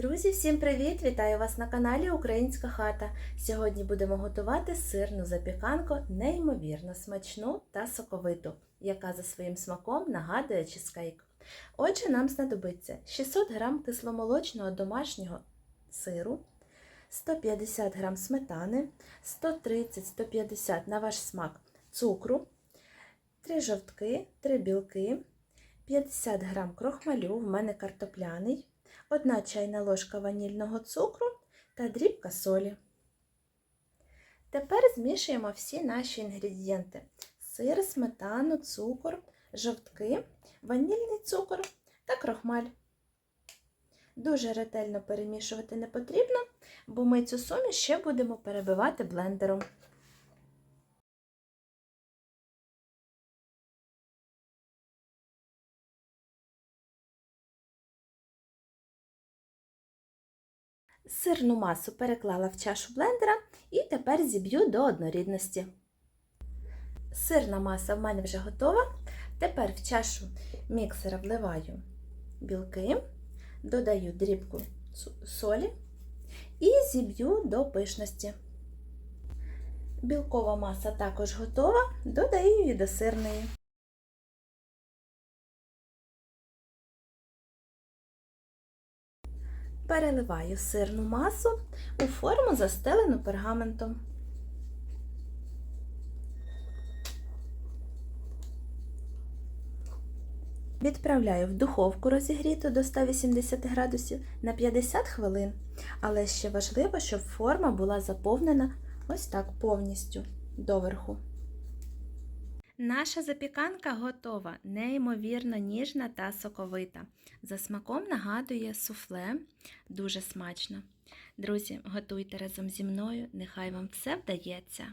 Друзі, всім привіт! Вітаю вас на каналі Українська хата. Сьогодні будемо готувати сирну запіканку, неймовірно смачну та соковиту, яка за своїм смаком нагадує чизкейк. Отже, нам знадобиться 600 г кисломолочного домашнього сиру, 150 г сметани, 130-150 на ваш смак цукру, 3 жовтки, 3 білки, 50 г крохмалю, в мене картопляний. 1 чайна ложка ванільного цукру та дрібка солі. Тепер змішуємо всі наші інгредієнти: сир, сметану, цукор, жовтки, ванільний цукор та крохмаль. Дуже ретельно перемішувати не потрібно, бо ми цю суміш ще будемо перебивати блендером. Сирну масу переклала в чашу блендера і тепер зіб'ю до однорідності. Сирна маса в мене вже готова. Тепер в чашу міксера вливаю білки, додаю дрібку солі і зіб'ю до пишності. Білкова маса також готова, додаю її до сирної. Переливаю сирну масу у форму, застелену пергаментом. Відправляю в духовку розігріту до 180 градусів на 50 хвилин, але ще важливо, щоб форма була заповнена ось так повністю доверху. Наша запіканка готова, неймовірно ніжна та соковита. За смаком нагадує суфле, дуже смачно. Друзі, готуйте разом зі мною, нехай вам все вдається.